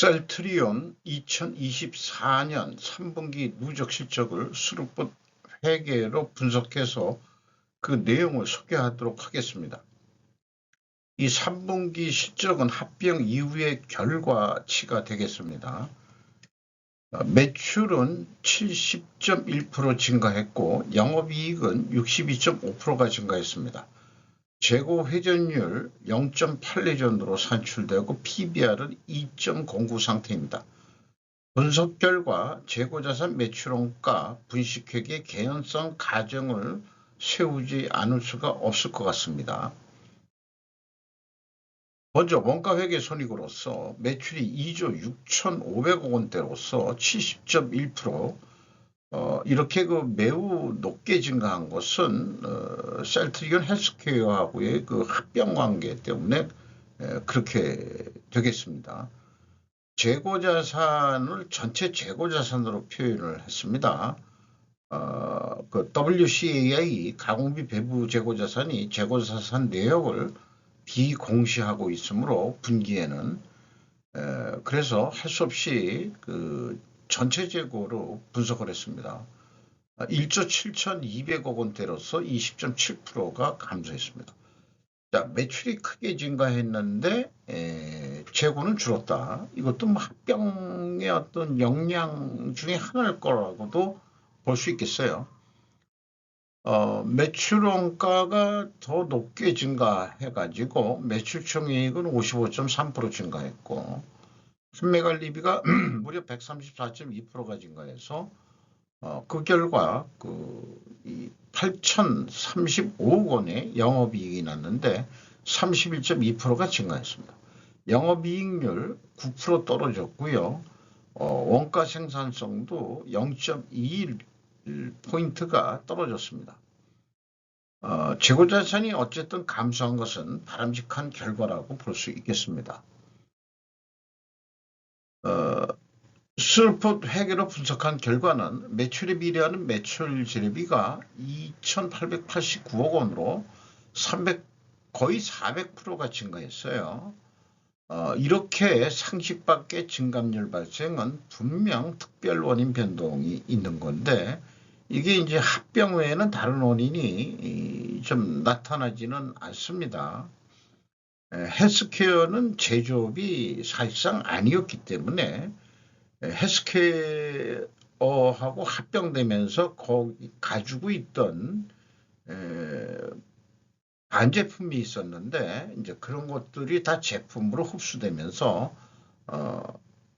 셀 트리온 2024년 3분기 누적 실적을 수록봇 회계로 분석해서 그 내용을 소개하도록 하겠습니다. 이 3분기 실적은 합병 이후의 결과치가 되겠습니다. 어, 매출은 70.1% 증가했고 영업이익은 62.5%가 증가했습니다. 재고 회전율 0.8내전으로 산출되고 PBR은 2.09 상태입니다. 분석 결과 재고자산 매출원가 분식회계 개연성 가정을 세우지 않을 수가 없을 것 같습니다. 먼저 원가회계 손익으로서 매출이 2조 6,500억 원대로서 70.1% 어, 이렇게 그 매우 높게 증가한 것은 어, 셀트리온 헬스케어하고의 그 합병 관계 때문에 에, 그렇게 되겠습니다. 재고 자산을 전체 재고 자산으로 표현을 했습니다. 어, 그 WCAI 가공비 배부 재고 자산이 재고 자산 내역을 비공시하고 있으므로 분기에는 에, 그래서 할 수 없이 그 전체 재고로 분석을 했습니다. 1조 7,200억 원대로서 20.7%가 감소했습니다. 자, 매출이 크게 증가했는데 에, 재고는 줄었다. 이것도 뭐 합병의 어떤 역량 중에 하나일 거라고도 볼 수 있겠어요. 어, 매출 원가가 더 높게 증가해가지고 매출 총이익은 55.3% 증가했고 순매관리비가 무려 134.2%가 증가해서 어, 그 결과 그 8,035억 원의 영업이익이 났는데 31.2%가 증가했습니다. 영업이익률 9% 떨어졌고요. 어, 원가 생산성도 0.21포인트가 떨어졌습니다. 어, 재고자산이 어쨌든 감소한 것은 바람직한 결과라고 볼 수 있겠습니다. 어, 슬롯 회계로 분석한 결과는 매출에 비례하는 매출 재료비가 2,889억 원으로 300, 거의 400%가 증가했어요. 어, 이렇게 상식밖의 증감률 발생은 분명 특별 원인 변동이 있는 건데 이게 이제 합병 외에는 다른 원인이 좀 나타나지는 않습니다. 헬스케어는 제조업이 사실상 아니었기 때문에 헬스케어하고 합병되면서 거기 가지고 있던 반제품이 있었는데 이제 그런 것들이 다 제품으로 흡수되면서 어,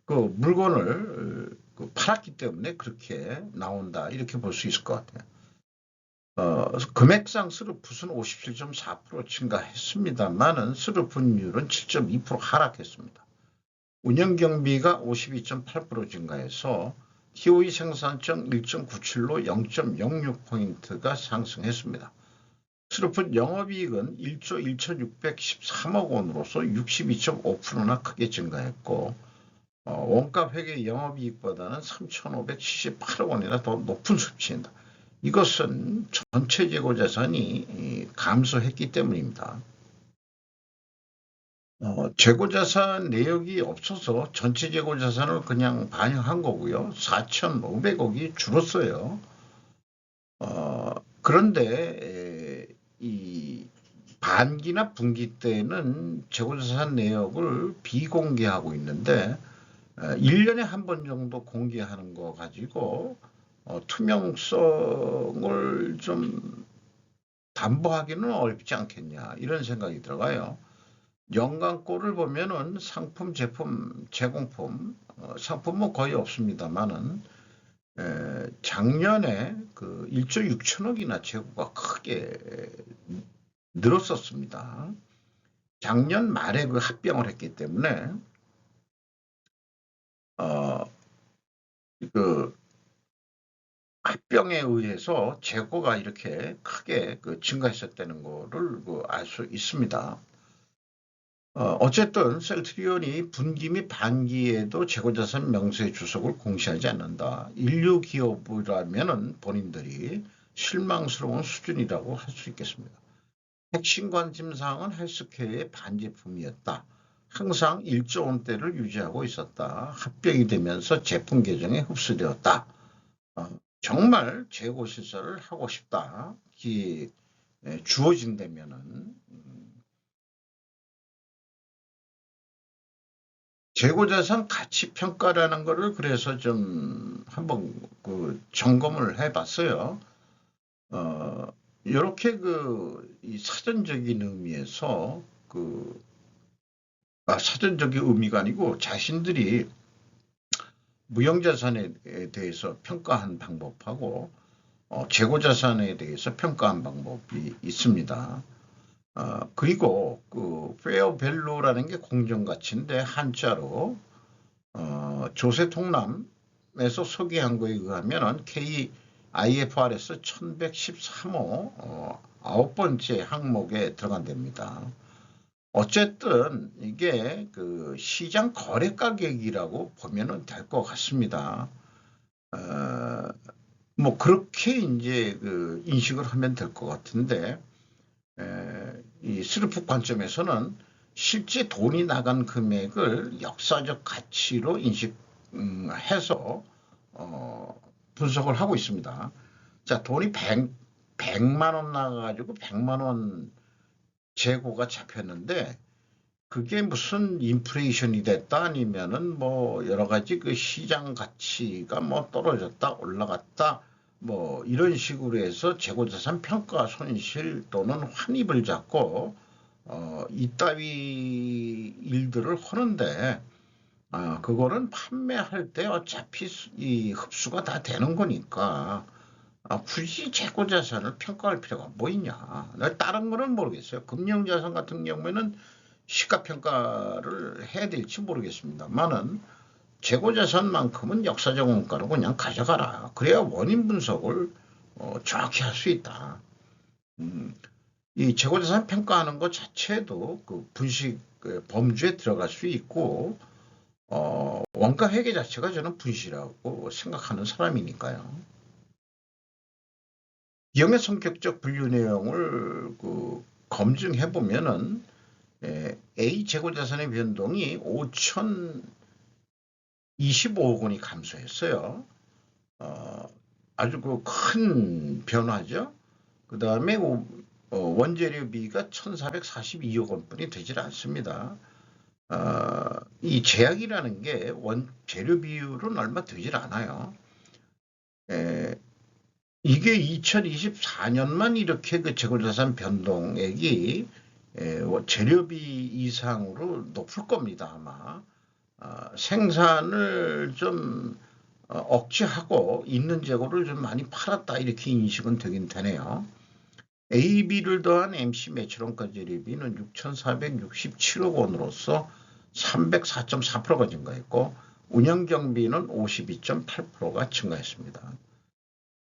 그 물건을 그 팔았기 때문에 그렇게 나온다 이렇게 볼 수 있을 것 같아요. 어, 금액상 스루풋은 57.4% 증가했습니다만은 스루 분율은 7.2% 하락했습니다. 운영 경비가 52.8% 증가해서 TOE 생산성 1.97로 0.06포인트가 상승했습니다. 스루풋 영업이익은 1조 1,613억 원으로서 62.5%나 크게 증가했고 어, 원가 회계 영업이익보다는 3,578억 원이나 더 높은 수치입니다. 이것은 전체 재고 자산이 감소했기 때문입니다. 어, 재고 자산 내역이 없어서 전체 재고 자산을 그냥 반영한 거고요. 4,500억이 줄었어요. 어, 그런데 이 반기나 분기 때는 재고 자산 내역을 비공개하고 있는데 1년에 한 번 정도 공개하는 거 가지고 어, 투명성을 좀 담보하기는 어렵지 않겠냐 이런 생각이 들어가요. 연간꼴을 보면은 상품, 제품, 제공품, 어, 상품은 거의 없습니다만은 에, 작년에 그 1조 6천억이나 재고가 크게 늘었었습니다. 작년 말에 그 합병을 했기 때문에 어, 그 합병에 의해서 재고가 이렇게 크게 그 증가했었다는 것을 그알 수 있습니다. 어, 쨌든 셀트리온이 분기 및 반기에도 재고자산 명세 주석을 공시하지 않는다. 인류 기업이라면 본인들이 실망스러운 수준이라고 할 수 있겠습니다. 핵심 관심사항은 헬스케어의 반제품이었다. 항상 1조 원대를 유지하고 있었다. 합병이 되면서 제품 개정에 흡수되었다. 어, 정말 재고 시설을 하고 싶다. 기 에, 주어진다면은 음, 재고자산 가치 평가라는 거를 그래서 좀 한번 그 점검을 해봤어요. 어, 이렇게 그이 사전적인 의미에서 그 아, 사전적인 의미가 아니고 자신들이 무형자산에 대해서 평가한 방법하고 어, 재고자산에 대해서 평가한 방법이 있습니다. 어, 그리고 그 페어 밸류라는 게 공정가치인데 한자로 어, 조세통남에서 소개한 거에 의하면은 K IFRS 1113호 어, 아홉 번째 항목에 들어간답니다. 어쨌든 이게 그 시장 거래 가격이라고 보면은 될 것 같습니다. 어, 뭐 그렇게 이제 그 인식을 하면 될 것 같은데 에, 이 스루프 관점에서는 실제 돈이 나간 금액을 역사적 가치로 인식해서 어, 분석을 하고 있습니다. 자, 돈이 100, 100만 원 나가가지고 100만 원 재고가 잡혔는데 그게 무슨 인플레이션이 됐다 아니면은 뭐 여러 가지 그 시장 가치가 뭐 떨어졌다 올라갔다 뭐 이런 식으로 해서 재고자산 평가 손실 또는 환입을 잡고 어 이따위 일들을 하는데 아 그거는 판매할 때 어차피 수- 이 흡수가 다 되는 거니까 아, 굳이 재고자산을 평가할 필요가 뭐 있냐. 나 다른 거는 모르겠어요. 금융 자산 같은 경우에는 시가 평가를 해야 될지 모르겠습니다만은 재고 자산만큼은 역사적 원가로 그냥 가져가라. 그래야 원인 분석을 어, 정확히 할 수 있다. 음, 이 재고 자산 평가하는 것 자체도 그 분식 그 범주에 들어갈 수 있고 어, 원가 회계 자체가 저는 분실이라고 생각하는 사람이니까요. 비용의 성격적 분류 내용을 그 검증해 보면은 에, A 재고 자산의 변동이 5,025억 원이 감소했어요. 어, 아주 그 큰 변화죠. 그 다음에 원재료비가 1,442억 원뿐이 되질 않습니다. 어, 이 제약이라는 게 원 재료 비율은 얼마 되질 않아요. 에, 이게 2024년만 이렇게 그 재고자산 변동액이 에, 뭐 재료비 이상으로 높을 겁니다 아마 아, 생산을 좀 어, 억제하고 있는 재고를 좀 많이 팔았다 이렇게 인식은 되긴 되네요. AB를 더한 MC 매출원가 재료비는 6,467억 원으로서 304.4%가 증가했고 운영 경비는 52.8%가 증가했습니다.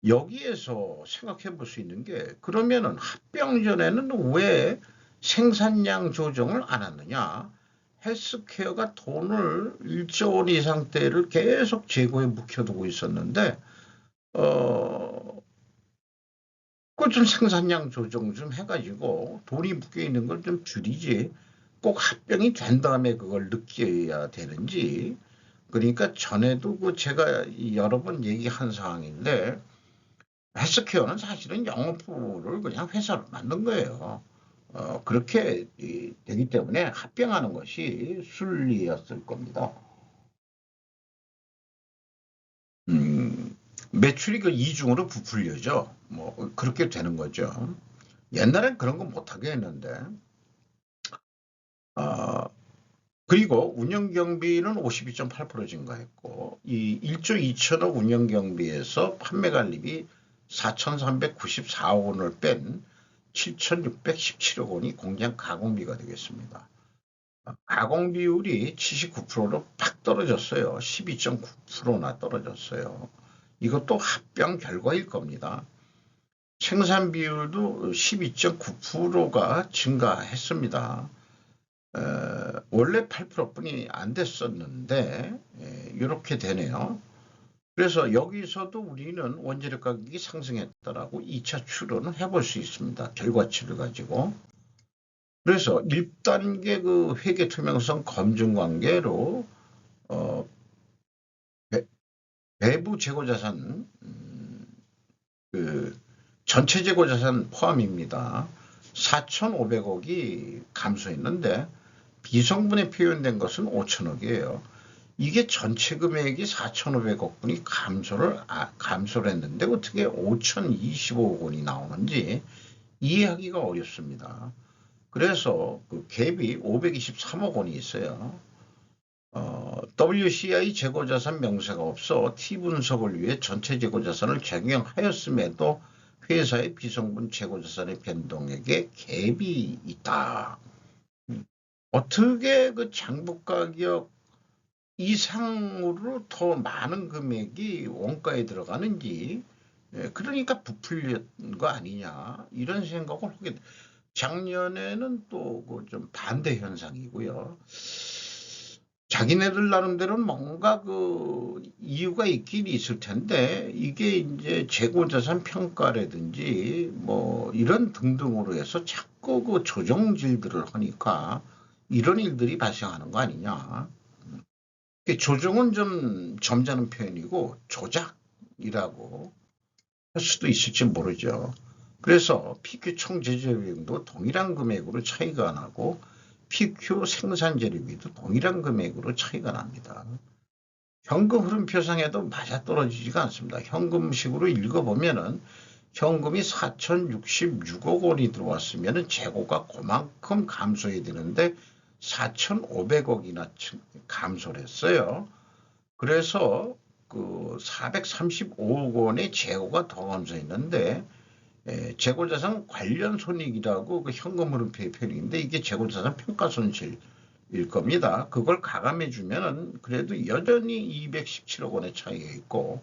여기에서 생각해 볼 수 있는 게 그러면은 합병 전에는 왜 생산량 조정을 안 했느냐? 헬스케어가 돈을 1조 원 이상대를 계속 재고에 묵혀두고 있었는데 어, 그 좀 생산량 조정 좀 해가지고 돈이 묶여 있는 걸 좀 줄이지 꼭 합병이 된 다음에 그걸 느껴야 되는지 그러니까 전에도 그 제가 여러 번 얘기한 사항인데 헬스케어는 사실은 영업부를 그냥 회사로 만든 거예요. 어, 그렇게 이, 되기 때문에 합병하는 것이 순리였을 겁니다. 음, 매출이 그 이중으로 부풀려죠. 뭐 그렇게 되는 거죠. 옛날엔 그런 거 못하게 했는데 어, 그리고 운영 경비는 52.8% 증가했고 이 1조 2천억 운영 경비에서 판매 관리비 4,394억 원을 뺀 7,617억 원이 공장 가공비가 되겠습니다. 가공 비율이 79%로 팍 떨어졌어요. 12.9%나 떨어졌어요. 이것도 합병 결과일 겁니다. 생산 비율도 12.9%가 증가했습니다. 에, 원래 8%뿐이 안 됐었는데 에, 이렇게 되네요. 그래서 여기서도 우리는 원재료 가격이 상승했다라고 2차 추론을 해볼 수 있습니다. 결과치를 가지고. 그래서 1단계 그 회계 투명성 검증 관계로 어, 배, 배부 재고 자산 음, 그 전체 재고 자산 포함입니다. 4,500억이 감소했는데 비성분에 표현된 것은 5천억이에요. 이게 전체 금액이 4,500억 분이 감소를 아, 감소를 했는데 어떻게 5,025억 원이 나오는지 이해하기가 어렵습니다. 그래서 그 갭이 523억 원이 있어요. 어, WCI 재고자산 명세가 없어 T 분석을 위해 전체 재고자산을 적용하였음에도 회사의 비성분 재고자산의 변동액에 갭이 있다. 어떻게 그 장부 가격 이상으로 더 많은 금액이 원가에 들어가는지 예, 그러니까 부풀린 거 아니냐 이런 생각을 하게 돼. 작년에는 또그좀 반대 현상이고요. 자기네들 나름대로 뭔가 그 이유가 있긴 있을 텐데 이게 이제 재고자산 평가라든지 뭐 이런 등등으로 해서 자꾸 그 조정질들을 하니까 이런 일들이 발생하는 거 아니냐. 조정은 좀 점잖은 표현이고 조작이라고 할 수도 있을지 모르죠. 그래서 PQ 총 제재비용도 동일한 금액으로 차이가 나고 PQ 생산 재료비도 동일한 금액으로 차이가 납니다. 현금 흐름 표상에도 맞아떨어지지가 않습니다. 현금식으로 읽어보면은 현금이 4,066억 원이 들어왔으면 재고가 그만큼 감소해야 되는데 4,500억이나 감소를 했어요. 그래서 그 435억 원의 재고가 더 감소했는데 에, 재고자산 관련 손익이라고 그 현금 흐름표의 표현인데 이게 재고자산 평가 손실일 겁니다. 그걸 가감해 주면은 그래도 여전히 217억 원의 차이가 있고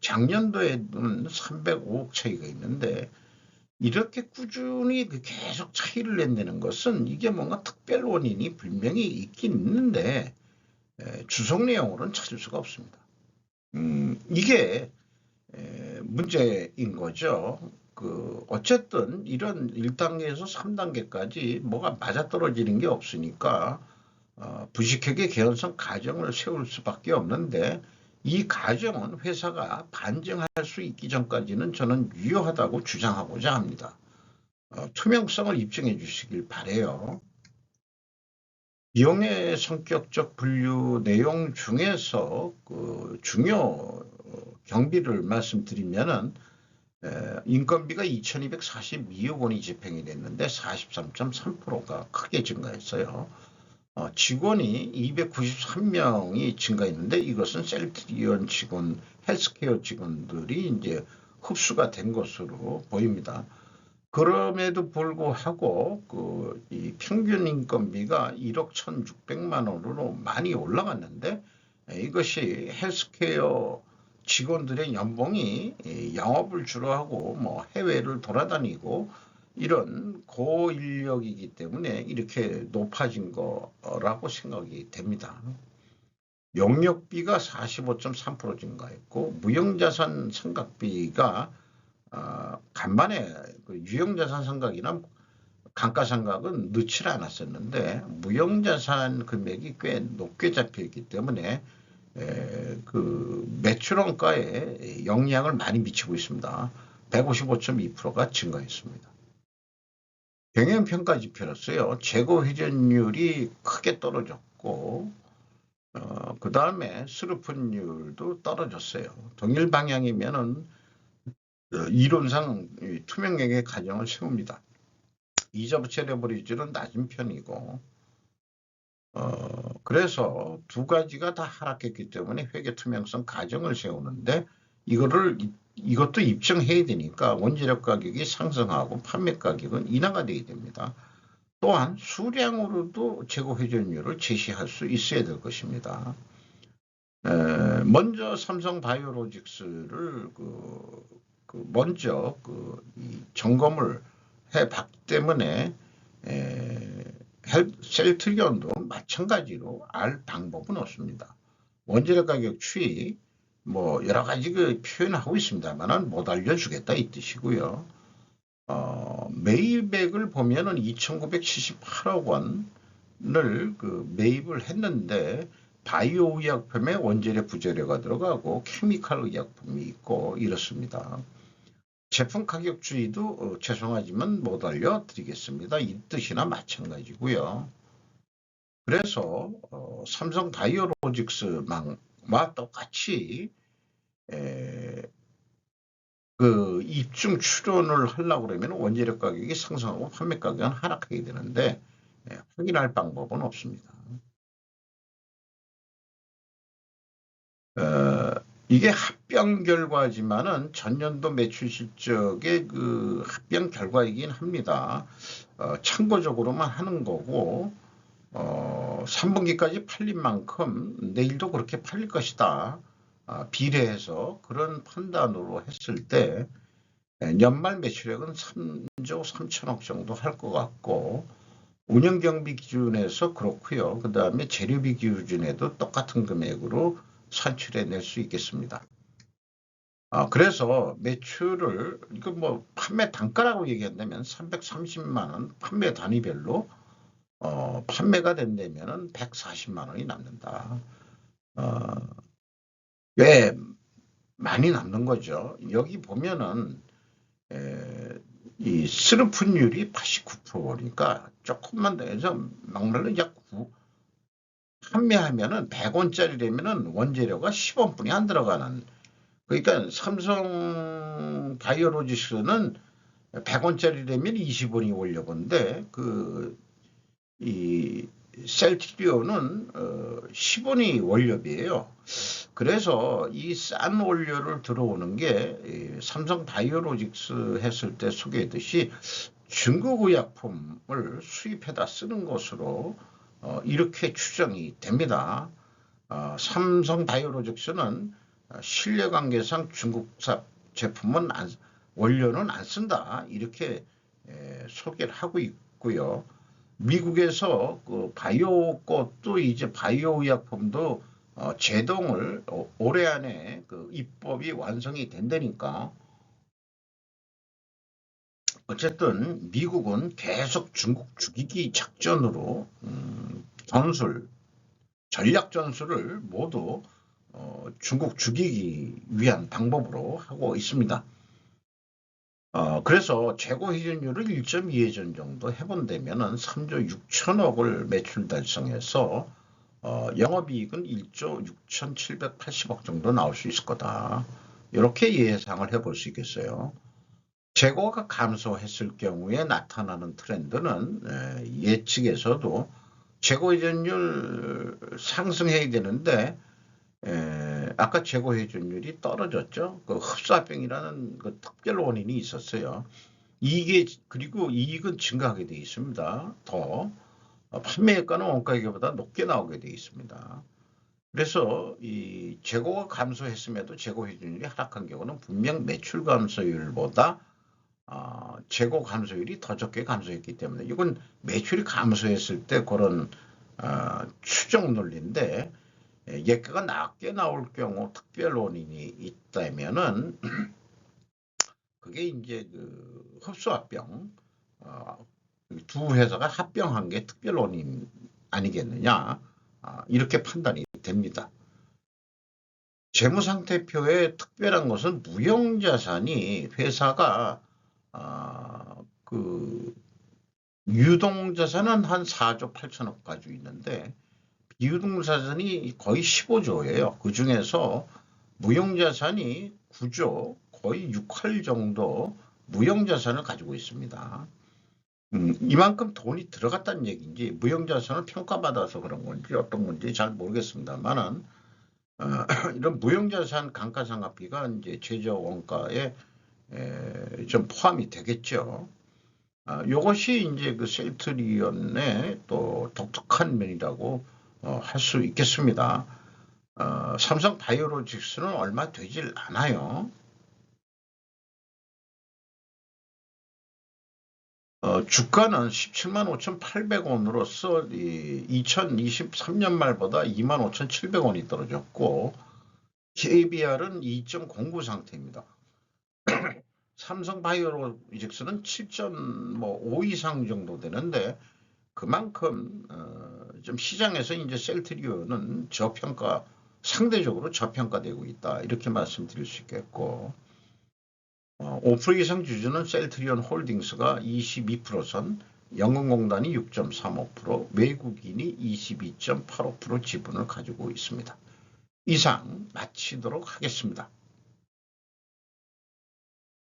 작년도에는 305억 차이가 있는데 이렇게 꾸준히 그 계속 차이를 낸다는 것은 이게 뭔가 특별 원인이 분명히 있긴 있는데 주석 내용으로는 찾을 수가 없습니다. 음, 이게 문제인 거죠. 그 어쨌든 이런 1단계에서 3단계까지 뭐가 맞아떨어지는 게 없으니까 어, 부식회계 개연성 가정을 세울 수밖에 없는데 이 가정은 회사가 반증할 수 있기 전까지는 저는 유효하다고 주장하고자 합니다. 어, 투명성을 입증해 주시길 바래요. 비용의 성격적 분류 내용 중에서 그 중요 어, 경비를 말씀드리면은 인건비가 2,242억 원이 집행이 됐는데 43.3%가 크게 증가했어요. 어, 직원이 293명이 증가했는데 이것은 셀트리온 직원, 헬스케어 직원들이 이제 흡수가 된 것으로 보입니다. 그럼에도 불구하고 그 이 평균 인건비가 1억 1,600만 원으로 많이 올라갔는데 이것이 헬스케어 직원들의 연봉이 영업을 주로 하고 뭐 해외를 돌아다니고 이런 고인력이기 때문에 이렇게 높아진 거라고 생각이 됩니다. 용역비가 45.3% 증가했고 무형자산 상각비가 어, 간만에 그 유형자산 상각이나 감가상각은 넣지 않았었는데 무형자산 금액이 꽤 높게 잡혀 있기 때문에 에, 그 매출원가에 영향을 많이 미치고 있습니다. 155.2%가 증가했습니다. 경영평가 지표로서요. 재고 회전율이 크게 떨어졌고 어, 그 다음에 스루픈율도 떨어졌어요. 동일 방향이면은 어, 이론상 투명액의 가정을 세웁니다. 이자 부채 레버리지는 낮은 편이고 어, 그래서 두 가지가 다 하락했기 때문에 회계 투명성 가정을 세우는데 이거를 이것도 입증해야 되니까 원재료 가격이 상승하고 판매 가격은 인하가 되게 됩니다. 또한 수량으로도 재고 회전율을 제시할 수 있어야 될 것입니다. 에, 먼저 삼성 바이오로직스를 그, 그 먼저 그 점검을 해봤기 때문에 에, 셀트리온도 마찬가지로 알 방법은 없습니다. 원재료 가격 추이 뭐 여러 가지 그 표현하고 있습니다만은 못 알려주겠다 이 뜻이고요. 어, 매입액을 보면은 2,978억 원을 그 매입을 했는데 바이오 의약품에 원재료 부재료가 들어가고 케미칼 의약품이 있고 이렇습니다. 제품 가격 주의도 어, 죄송하지만 못 알려드리겠습니다. 이 뜻이나 마찬가지고요. 그래서 어, 삼성 바이오로직스망 과 똑같이 에, 그 입증 출원을 하려고 그러면 원재료 가격이 상승하고 판매 가격은 하락하게 되는데 예, 확인할 방법은 없습니다. 어, 이게 합병 결과지만은 전년도 매출 실적의 그 합병 결과이긴 합니다. 어, 참고적으로만 하는 거고 어, 3분기까지 팔린 만큼 내일도 그렇게 팔릴 것이다. 아, 비례해서 그런 판단으로 했을 때 에, 연말 매출액은 3조 3천억 정도 할 것 같고 운영 경비 기준에서 그렇고요. 그 다음에 재료비 기준에도 똑같은 금액으로 산출해 낼 수 있겠습니다. 아, 그래서 매출을 이거 뭐 판매 단가라고 얘기한다면 330만 원 판매 단위별로 어, 판매가 된다면은 140만 원이 남는다. 어, 꽤 많이 남는 거죠. 여기 보면은 에, 이 스르픈율이 89%니까 조금만 더 해서 막말로 이제 구, 판매하면은 100원짜리라면은 원재료가 10원뿐이 안 들어가는 그러니까 삼성 바이오로지스는 100원짜리라면 20원이 올려본데 그 이 셀트리온은 어, 10원이 원료비예요. 그래서 이 싼 원료를 들어오는 게 삼성 바이오로직스 했을 때 소개했듯이 중국 의약품을 수입해다 쓰는 것으로 어, 이렇게 추정이 됩니다. 어, 삼성 바이오로직스는 신뢰관계상 중국산 제품은 안, 원료는 안 쓴다 이렇게 에, 소개를 하고 있고요. 미국에서 그 바이오 것도 이제 바이오 의약품도 어, 제동을 어, 올해 안에 그 입법이 완성이 된다니까. 어쨌든 미국은 계속 중국 죽이기 작전으로 음, 전술 전략 전술을 모두 어, 중국 죽이기 위한 방법으로 하고 있습니다. 어, 그래서 재고 회전율을 1.2회전 정도 해본다면은 3조 6천억을 매출 달성해서 어, 영업이익은 1조 6,780억 정도 나올 수 있을 거다. 이렇게 예상을 해볼 수 있겠어요. 재고가 감소했을 경우에 나타나는 트렌드는 예측에서도 재고 회전율 상승해야 되는데 에, 아까 재고 회전율이 떨어졌죠. 그 흡사병이라는 그 특별 원인이 있었어요. 이게 그리고 이익은 증가하게 되어 있습니다. 더 어, 판매가는 원가격보다 높게 나오게 되어 있습니다. 그래서 이 재고가 감소했음에도 재고 회전율이 하락한 경우는 분명 매출 감소율보다 어, 재고 감소율이 더 적게 감소했기 때문에 이건 매출이 감소했을 때 그런 어, 추정 논리인데 예, 예가가 낮게 나올 경우 특별 원인이 있다면은 그게 이제 그 흡수합병 어, 두 회사가 합병한 게 특별 원인 아니겠느냐 아, 이렇게 판단이 됩니다. 재무상태표에 특별한 것은 무형자산이 회사가 아, 그 유동자산은 한 4조 8천억 가지고 있는데 비 유동자산이 거의 15조예요. 그 중에서 무형자산이 9조 거의 6할 정도 무형자산을 가지고 있습니다. 음, 이만큼 돈이 들어갔다는 얘기인지 무형자산을 평가받아서 그런 건지 어떤 건지 잘 모르겠습니다만은 어, 이런 무형자산 감가상각비가 이제 최저 원가에 에, 좀 포함이 되겠죠. 아, 이것이 이제 그 셀트리온의 또 독특한 면이라고 어, 할수 있겠습니다. 어, 삼성 바이오로직스는 얼마 되질 않아요. 어, 주가는 17만 5,800원으로서 2023년 말보다 2만 5,700원이 떨어졌고 KBR은 2.09 상태입니다. 삼성 바이오로직스는 7.5 이상 정도 되는데 그만큼 어, 좀 시장에서 이제 셀트리온은 저평가 상대적으로 저평가되고 있다 이렇게 말씀드릴 수 있겠고 어, 5% 이상 주주는 셀트리온 홀딩스가 22%선 영흥공단이 6.35% 외국인이 22.85% 지분을 가지고 있습니다. 이상 마치도록 하겠습니다.